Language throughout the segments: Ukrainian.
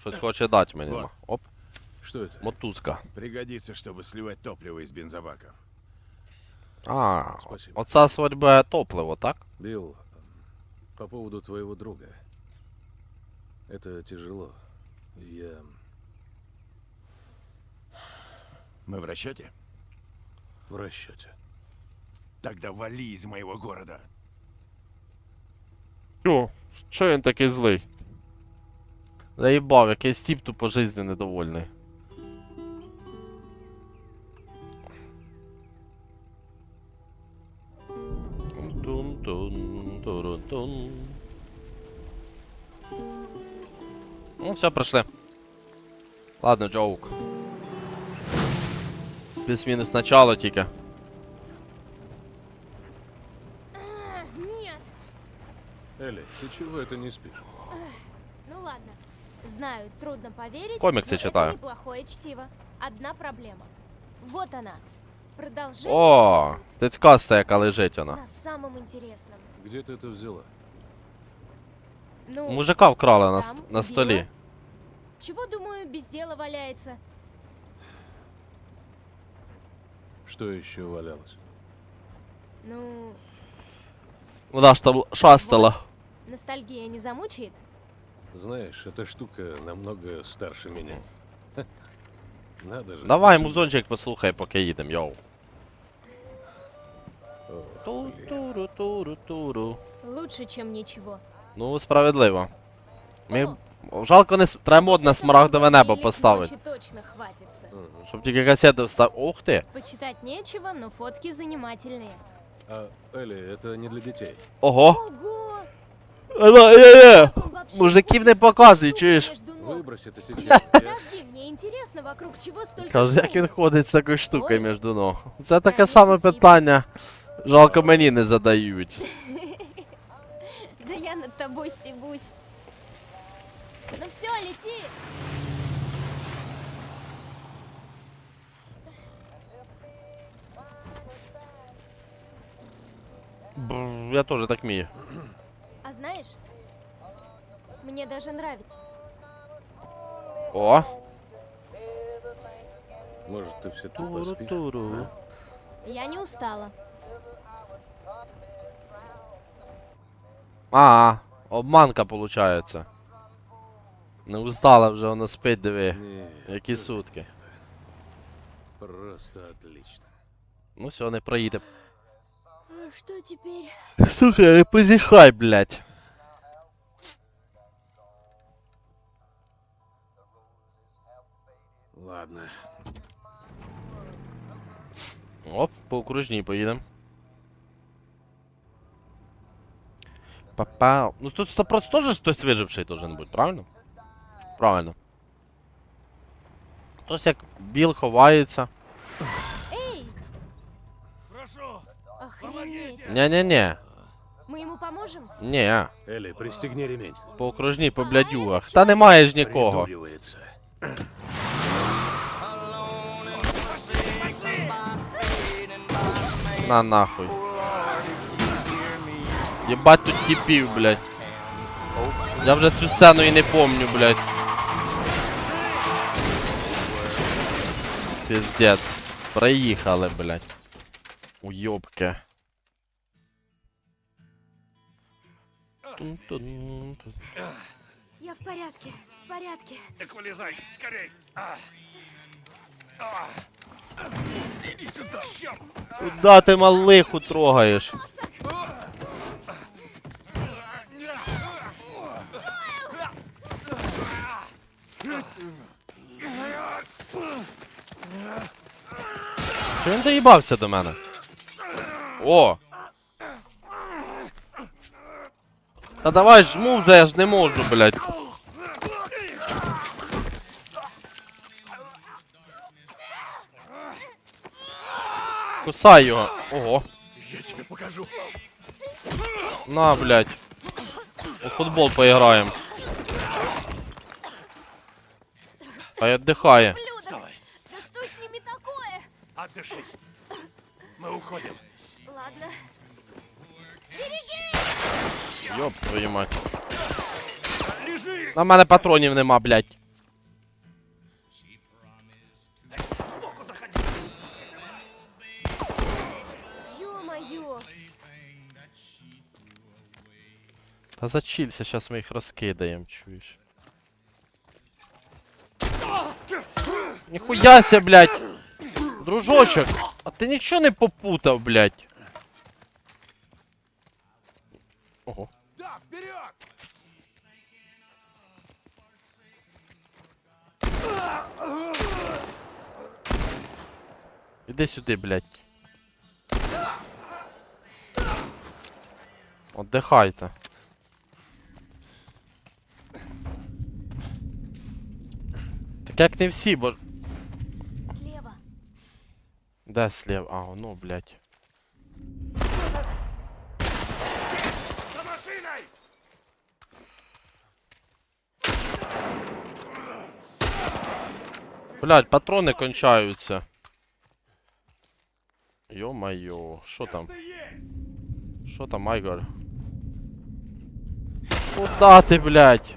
Щось хоче дати мені. Вот. Оп, Что это? мотузка. Пригодится, чтобы сливать топливо из бензобаков. А, Спасибо. оце свадьбе топливо, так? Билл, по поводу твоего друга. Это тяжело. Я... Мы в расчете? в расчете. Тогда вали из моего города. Чо? Що він такий злий? Заїбав, якийсь тіп тупо жизнью недовольний. Тун-тун, турун-тун. Ну, все, пройшли. Ладно, джоук. Плюс-мінус начало тільки. Нет. Элли, ты чего это не спишь? Ну ладно. Знаю, трудно поверить. Комиксы читаю. Это неплохое чтиво. Одна проблема. Вот она. Продолжение О, тицькаста, яка лежить вона. на самом интересном. Где ты это взяла? Ну, Мужика вкрали на, Там, на столі. Билла. чего, думаю, без дела валяется? Что еще валялось? Ну, Вона ж там шастала. ностальгия не замучает? Знаешь, эта штука намного старше меня. Ха. Надо же. Давай Жить. музончик послухай, поки їдемо, йоу. Ох, блин. Ту-туру-туру-туру. Лучше, чем ничего. Ну, справедливо. Ми... О. Жалко, не с- треба мод на смарагдове небо Или к поставити. ночи точно хватится. Мгм. Щоб тільки касети встав. Ух ти! Почитать нечего, но фотки занимательные. А, Элли, это не для детей. Ого! Ого! Е-е-е! Он вообще Мужиків не с чуєш? сейчас. Подожди, мне интересно, вокруг чего столько Каже, як він ходить з такою штукою між ног. Це таке саме питання. Жалко мені не задають. Да я над тобой стебусь. Ну все, лети. Бррр, Я теж так вмію. А знаешь, мне даже нравится. О! Может, ты все тут поспишь? Туру-туру. Я не устала. А, обманка получається. Не устала вже, вона спить, диви. Не, Які это сутки. Просто отлично. Ну все, не проїде. А Что теперь? Слухай, не позіхай, блядь. Ладно. Оп, по окружній поїдемо. Папа. Ну тут 100% теж хтось виживший должен бути, правильно? Правильно. Хтось як біл ховається. Эй! Прошу! Охренеть. Ня-ня-ня. Мы ему поможем? Ні. Элли, пристегни ремень. По окружній, по блядюгах. Та немає ж нікого. Придуривается. На нахуй. Єбать тут тіпів, блядь. Я вже цю сцену і не помню, блядь. Пиздец. Проїхали, блядь. Уйобки. Тун-тун-тун. Я в порядке, в порядке. Так вылезай, скорей! А. А. Сюда! Куда ти малиху трогаєш? Чого він доїбався до мене? О! Та давай жму вже, я ж не можу, блядь. Кусай його. Ого. Я тебе покажу! На, блядь. У футбол поиграем. Хай отдыхає. Блюдо! Да что с ними такое? Отдышись! Мы уходим! Ладно. Йоп твою мать. Лежи! На мене патронів нема, блядь. твою! Та зачілься, зараз ми їх розкидаємо, чуєш. Ніхуяся, блядь! Дружочок! А ти нічого не попутав, блядь! Ого. Іди сюди, блядь. Отдихайте. Так як не всі, бо. Слева. Де слів? А, ну, блядь. За машиной! Блядь, патрони кончаються. Йо-майо, що там? Що там, Айгор? Куда ти, блядь?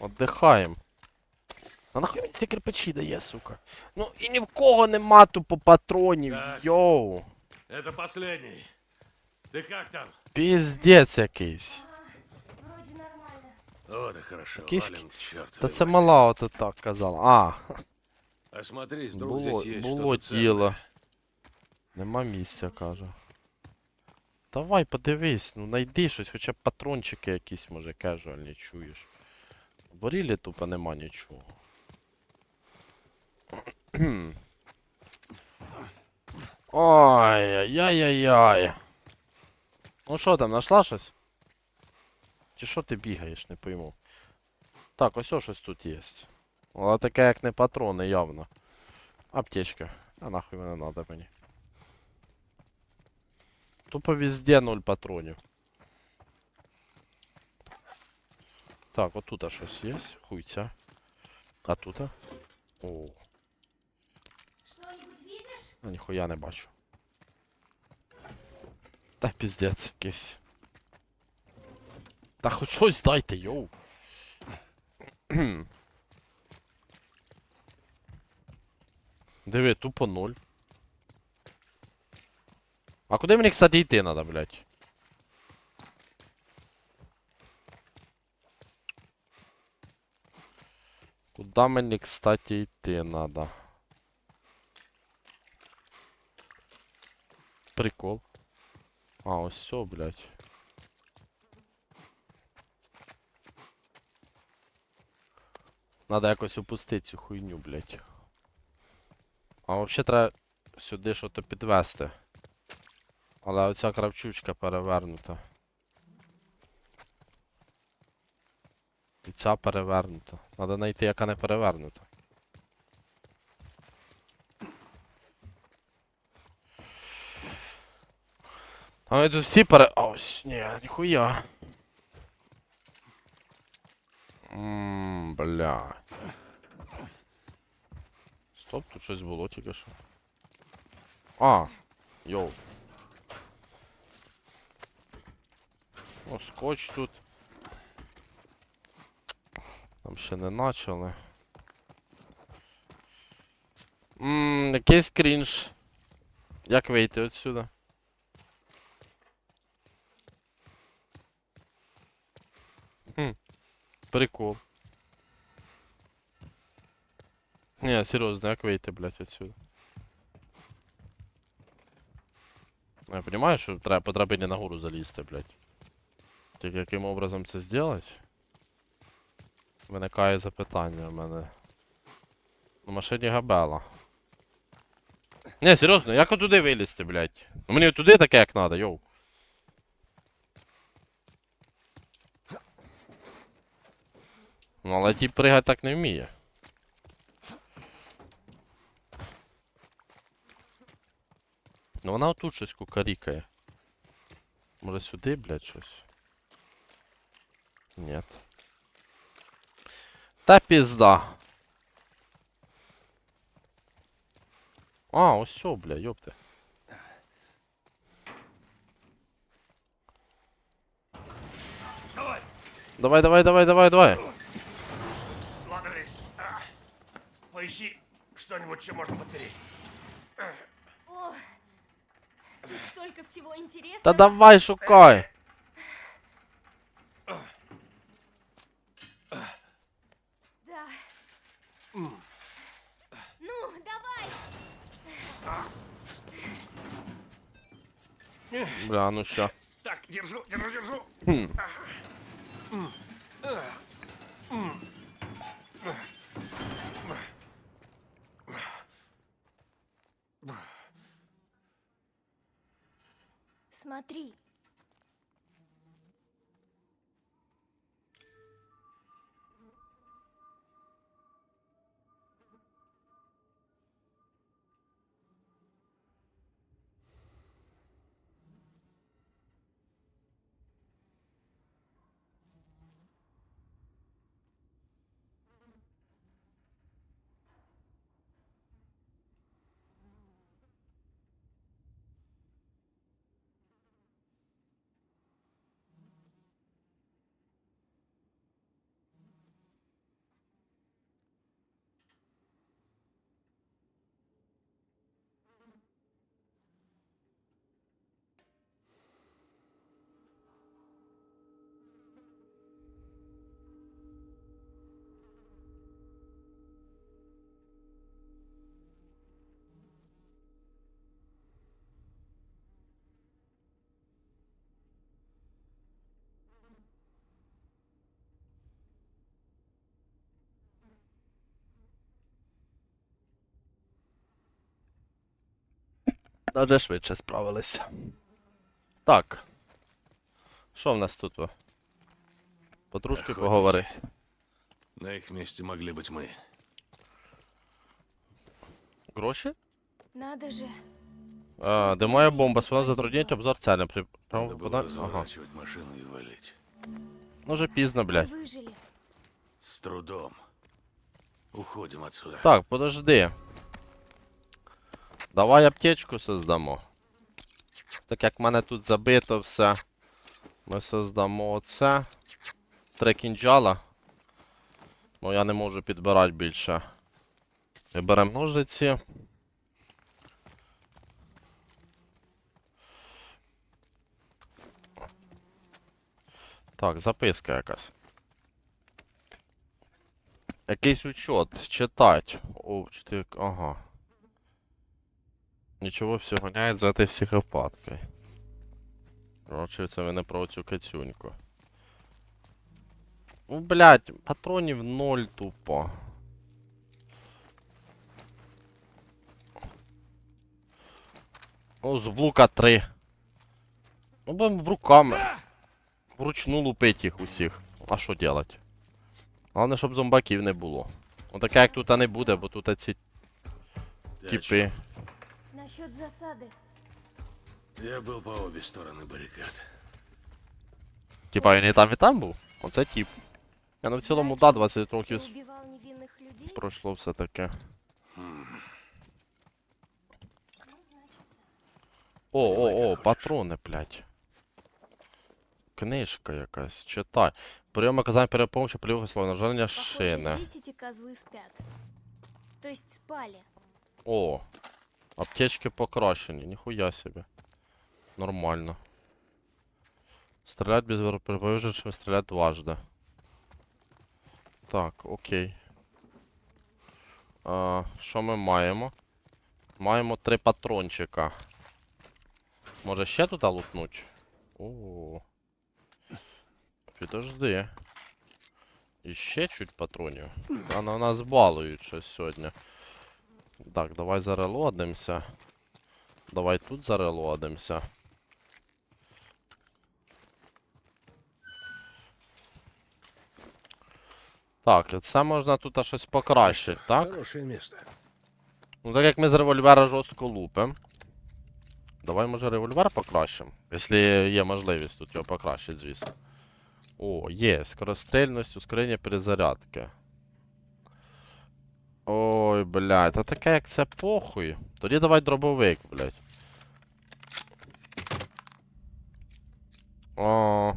Отдихаєм. А нахуй мені ці кирпичі дає, сука? Ну і ні в кого нема тупо патронів, Так. йоу. Это последний. Ты как там? Піздець якийсь. Вроде нормально. Вот и хорошо. Киски. Валим к. Та це мала ото так казала. А, Осмотрись, вдруг було, здесь есть було что-то діло. Нема місця, каже. Давай подивись, ну найди щось, хоча б патрончики якісь, може, кежуальні чуєш. Борілі тупо нема нічого. Ой-яй-яй-яй. Ну що там, нашла щось? Чи що ти бігаєш, не пойму. Так, ось о щось тут є. Але таке як не патрони, явно. Аптечка. А нахуй мене надо мені. Тупо везде нуль патронів. Так, отут щось є. Хуйця. А тут? О, Что-нибудь видишь? а ніхуя не бачу. Та піздець якийсь. Та хоч щось дайте, йоу. Диви, тупо ноль. А куди мені, кстати, йти надо, блядь? Куда мені, кстати, йти надо? Прикол. А, ось все, блядь. Надо якось опустити цю хуйню, блядь. А взагалі треба сюди щось підвести. Але оця кравчучка перевернута. І ця перевернута. Надо знайти, яка не перевернута. А ми тут всі пере... Ось, ні, ніхуя. Ммм, бля. Стоп, тут щось було тільки що. А, йоу. О, скотч тут. Там ще не начали. Ммм, якийсь крінж. Як вийти отсюда? Хм, прикол. Не, серйозно, як вийти, блядь, отсюда? Ну, Я понимаю, що треба по драбині нагору залізти, блядь. Тільки яким образом це зробити? Виникає запитання в мене. На машині габела. Не, серйозно, як отуди вилізти, блядь? Ну мені туди таке як надо, йоу. Ну, але ті пригати так не вміє. Ну вона отут щось кукарікає. Може сюди, блядь, щось? Нет. Та пізда. А, ось все, бля, ёпте. Давай! Давай, давай, давай, давай, давай. Ладались. А, Поищи что-нибудь, что можно подпереть. О, тут столько всего интересного. Та давай шукай. Ну, давай. Бля, ну ща. Так, держу, держу, держу. Хм. Смотри, Даже швидше справилися. Так. Що в нас тут? ви? Подружки Охотники. поговорити. На их месте могли быть мы. Гроші? Надо же. А, де моя бомба? Свона затрудніть обзор цели. При... Надо Право было попадання? Ага. разворачивать машину и валить. Ну вже пізно, блядь. Выжили. С трудом. Уходим отсюда. Так, подожди. Давай аптечку создамо. Так як в мене тут забито все. Ми создамо оце. Три кінджала. Бо я не можу підбирати більше. І беремо ножиці. Так, записка якась. Якийсь учет, читать. О, чотири... Ага. Нічого всього гоняють за этой психопаткою. Короче, це мене про цю кацюньку. Ну, блядь, патронів ноль тупо. Ну, з блука 3. Ну, будемо в руками. Вручну лупить їх усіх. А що делать? Головне, щоб зомбаків не було. Ну таке як тут не буде, бо тут ці о типи. Насчет засады. чём? Я был по обе стороны баррикад. Типа він і там, і там був? Оце тип. Я ну в цілому, да, 20 Ты років с- убивал невинных людей? пройшло все таке. О, Давай, о, о, як хочеш. патрони, блядь. Книжка якась, читай. Прийом оказання перепомощі полівого слова, нажання Похоже, шини. здесь эти козлы спят. То есть спали. О, аптечки покращені, ніхуя собі. Нормально. Стрілять без виробивши, стрілять дважди. Так, окей. Що ми маємо? Маємо три патрончика. Може ще тут лутнуть? О. Підожди. І ще чуть патронів. А на нас балують щось сьогодні. Так, давай зарелодимося. Давай тут зарелодимося. Так, це можна тут щось покращити, так? Хорошее место. Ну так як ми з револьвера жорстко лупимо. Давай, може, револьвер покращимо. Якщо є можливість тут його покращити, звісно. О, є. Скорострільність, ускорення перезарядки. Ой, блядь, та таке як це похуй. Тоді давай дробовик, блядь. О,